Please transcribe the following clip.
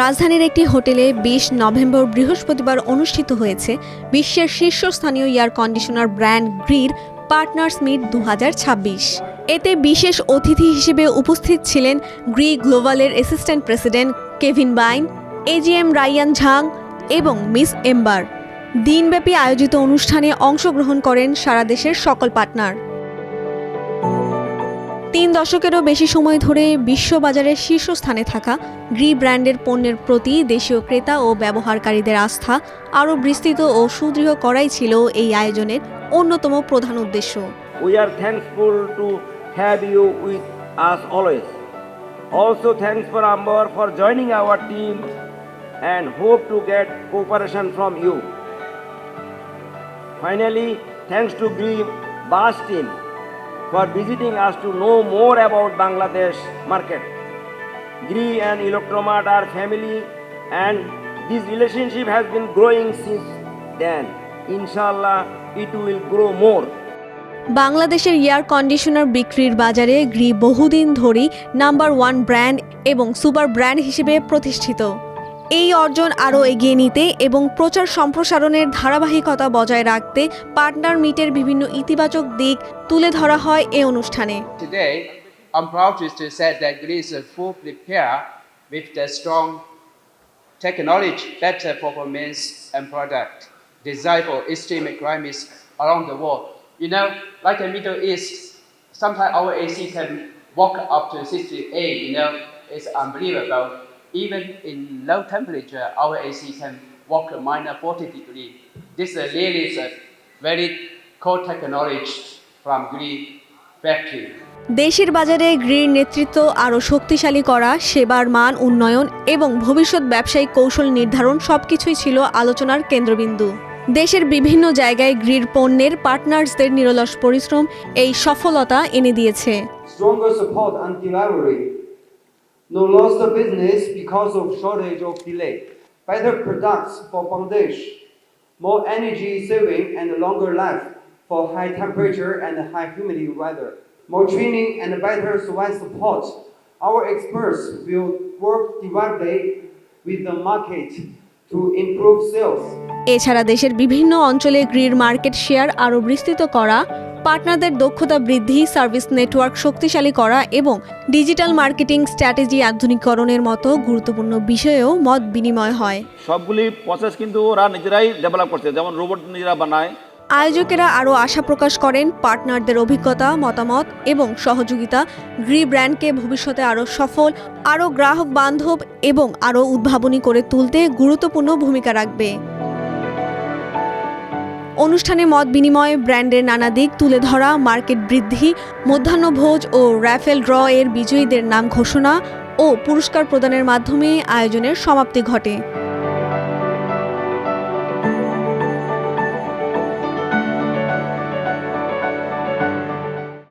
রাজধানীর একটি হোটেলে বিশ নভেম্বর বৃহস্পতিবার অনুষ্ঠিত হয়েছে বিশ্বের শীর্ষস্থানীয় এয়ার কন্ডিশনার ব্র্যান্ড গ্রির পার্টনার্স মিট দু এতে বিশেষ অতিথি হিসেবে উপস্থিত ছিলেন গ্রি গ্লোবালের অ্যাসিস্ট্যান্ট প্রেসিডেন্ট কেভিন বাইন এজিএম রাইয়ান ঝাং এবং মিস এম্বার। দিনব্যাপী আয়োজিত অনুষ্ঠানে অংশগ্রহণ করেন সারা দেশের সকল পার্টনার। তিন দশকেরও বেশি সময় ধরে বিশ্ববাজারে শীর্ষস্থানে থাকা গ্রি ব্র্যান্ডের পণ্যের প্রতি দেশীয় ক্রেতা ও ব্যবহারকারীদের আস্থা আরও বিস্তৃত ও সুদৃঢ় করাই ছিল এই আয়োজনের অন্যতম প্রধান উদ্দেশ্য। We are thankful to have you with us always also thanks for Amber for joining our team and hope to get cooperation from you finally thanks to Gree boss team for visiting us to know more about Bangladesh market. Gree and Electromart are family and this relationship has been growing since then. Inshallah, it will grow more. বাংলাদেশের air conditioner বিক্রির বাজারে Gree বহুদিন ধরেই number one brand এবং super brand হিসেবে প্রতিষ্ঠিত এই অর্জন আরও এগিয়ে নিতে এবং প্রচার সম্প্রসারণের ধারাবাহিকতা বজায় রাখতে পার্টনার মিটের বিভিন্ন ইতিবাচক দিক তুলে ধরা হয় এ অনুষ্ঠানে I'm proud to say that Greece is full prepared with the strong technology, better performance and product designed for extreme climates around the world. You know, like the Middle East, sometimes our AC can walk up to 68, you know, it's unbelievable. Even in low temperature, our AC can walk minus 40 degree. This is really is a very cool technology from Greece factory. দেশের বাজারে গ্রির নেতৃত্ব আরও শক্তিশালী করা সেবার মান উন্নয়ন এবং ভবিষ্যৎ ব্যবসায়িক কৌশল নির্ধারণ সবকিছুই ছিল আলোচনার কেন্দ্রবিন্দু দেশের বিভিন্ন জায়গায় গ্রির পণ্যের পার্টনার্সদের নিরলস পরিশ্রম এই সফলতা এনে দিয়েছে No lost business because of shortage of delay. Better products for Bangladesh. More energy saving and longer life for high temperature and high humidity weather. More training and better survival support. Our experts will work directly with the market to improve sales. এছাড়া দেশের বিভিন্ন অঞ্চলে গ্রির market share আরও বিস্তৃত করা পার্টনারদের দক্ষতা বৃদ্ধি service network শক্তিশালী করা এবং ডিজিটাল মার্কেটিং স্ট্র্যাটেজি আধুনিকরণের মতো গুরুত্বপূর্ণ বিষয়েও মত বিনিময় হয়। সবগুলি প্রসেস কিন্তু ওরা নিজেরাই ডেভেলপ করছে। যেমন রোবট নিজেরা বানায়। আয়োজকেরা আরও আশা প্রকাশ করেন পার্টনারদের অভিজ্ঞতা মতামত এবং সহযোগিতা গ্রি ব্র্যান্ডকে ভবিষ্যতে আরও সফল আরও গ্রাহক বান্ধব এবং আরও উদ্ভাবনী করে তুলতে গুরুত্বপূর্ণ ভূমিকা রাখবে। অনুষ্ঠানে মত বিনিময়ে ব্র্যান্ডের নানা দিক তুলে ধরা, মার্কেট বৃদ্ধি, মধ্যাহ্নভোজ ও র্যাফেল ড্র এর বিজয়ীদের নাম ঘোষণা ও পুরস্কার প্রদানের মাধ্যমে আয়োজনের সমাপ্তি ঘটে।